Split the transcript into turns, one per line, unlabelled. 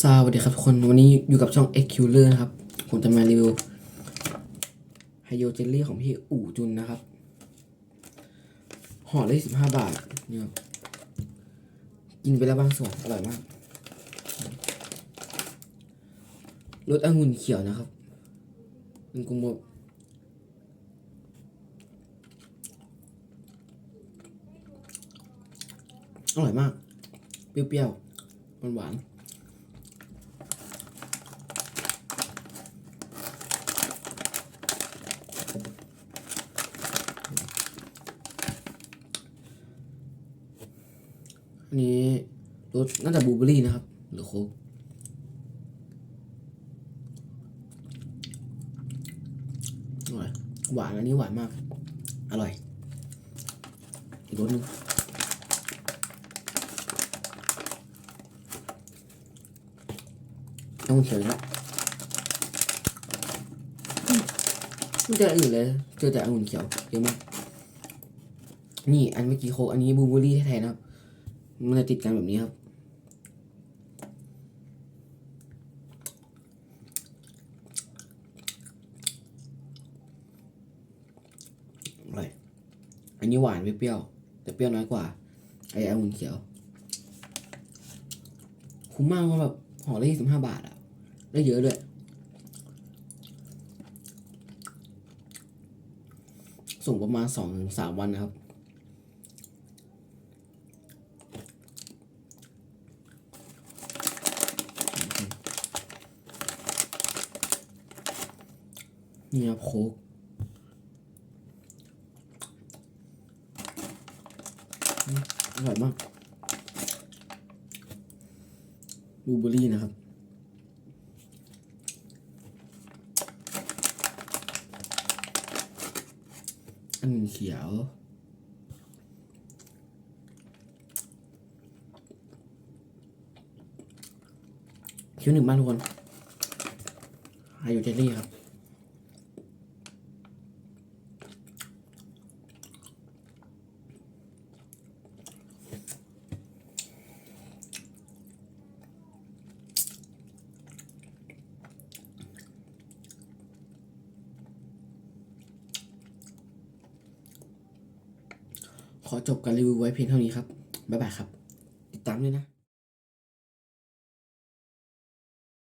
สวัสดีครับทุกคนวันนี้อยู่กับช่อง x q l e r นะครับ ผมจะมารีวิวไฮโยเจลลี่ของพี่อู่จุนนะครับห่อละสิบห้าบาทเนี่ยครับกินไปแล้วบางส่วนอร่อยมากรสองุ่นเขียวนะครับเป็นกุมบอร่อยมาก เปรี้ยวๆหวานๆ อันนี้รสน่าจะบลูเบอรี่นะครับ หรือโค้กอร่อยหวานอันนี้หวานมาก อร่อย อีกรสหนึงต้องเฉยละไม่เจออนอื่นเลย เจอแต่องุ่นเขียวเยอะมากนี่อันเมื่อกี้โค้กอันนี้บูเบอร์รี่แท้ๆนะครับ มันจะติดกันแบบนี้ครับอร่อยอันนี้หวานไม่เปรี้ยว แต่เปรี้ยวน้อยกว่า ไอ้องุ่นเขียว คุ้มมากว่าะแบบห่อละยี่สิบห้าบาทอะได้เยอะด้วยส่งประมาณสองถึงสามวันนะครับ นี่ครับโคกอร่อยมากบลูเบอรี่นะครับอันเขียวเขียวหนึ่งบ้านทุกคนไฮโดรเจลลี่ครับ ขอจบการรีวิวไว้เพียงเท่านี้ครับ บ๊ายบายครับ ติดตามด้วยนะ